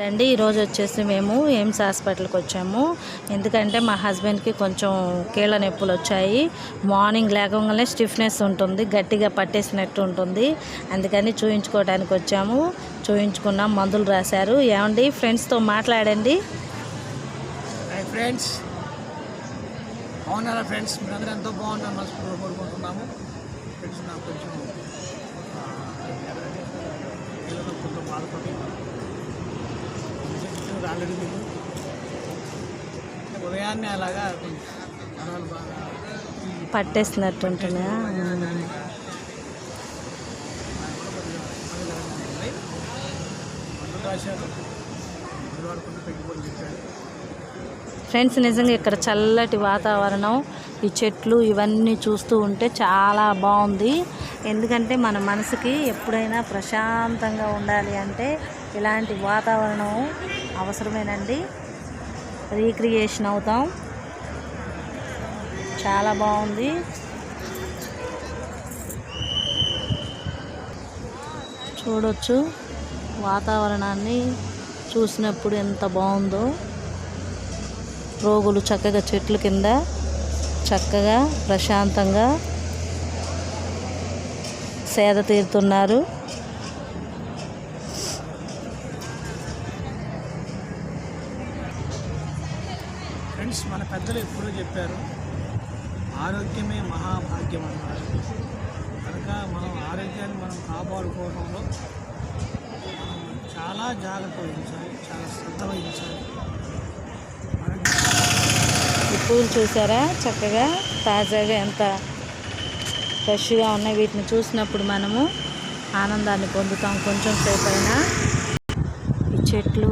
రండి ఈరోజు వచ్చేసి మేము ఎయిమ్స్ హాస్పిటల్కి వచ్చాము. ఎందుకంటే మా హస్బెండ్కి కొంచెం కీళ్ళ నొప్పులు వచ్చాయి. మార్నింగ్ లేకగానే స్టిఫ్నెస్ ఉంటుంది గట్టిగా పట్టేసినట్టు ఉంటుంది. అందుకని చూయించుకోవడానికి వచ్చాము. చూయించుకున్నాం మందులు రాశారు. ఏమండి ఫ్రెండ్స్తో మాట్లాడండి. ఫ్రెండ్స్. బాగున్నారా ఫ్రెండ్స్? మీరందరూ ఎంతో బాగున్నారు మనసు కోరుకుంటున్నాము. ఫ్రెండ్స్ నాకు కొంచెం ఆల్రెడీ మీకు ఉదయాన్నే అలాగా కొంచెం నరాలు బాగా పట్టేసినట్టు ఫ్రెండ్స్ నిజంగా ఇక్కడ చల్లటి వాతావరణం ఈ చెట్లు ఇవన్నీ చూస్తూ ఉంటే చాలా బాగుంది. ఎందుకంటే మన మనసుకి ఎప్పుడైనా ప్రశాంతంగా ఉండాలి అంటే ఇలాంటి వాతావరణం అవసరమేనండి. రీక్రియేషన్ అవుతాం. చాలా బాగుంది. చూడొచ్చు వాతావరణాన్ని చూసినప్పుడు ఎంత బాగుందో. రోగులు చక్కగా చెట్ల కింద చక్కగా ప్రశాంతంగా సేద తీరుతున్నారు. ఫ్రెండ్స్ మన పెద్దలు ఎప్పుడూ చెప్పారు ఆరోగ్యమే మహాభాగ్యం అన్నారు. కనుక మనం ఆరోగ్యాన్ని మనం కాపాడుకోవడంలో చాలా జాగ్రత్త వహించాలి చాలా శ్రద్ధ వహించాలి. పూలు చూసారా? చక్కగా తాజాగా ఎంత ఫ్రెష్గా ఉన్నాయి. వీటిని చూసినప్పుడు మనము ఆనందాన్ని పొందుతాం. కొంచెం సేపు అయినా ఈ చెట్లు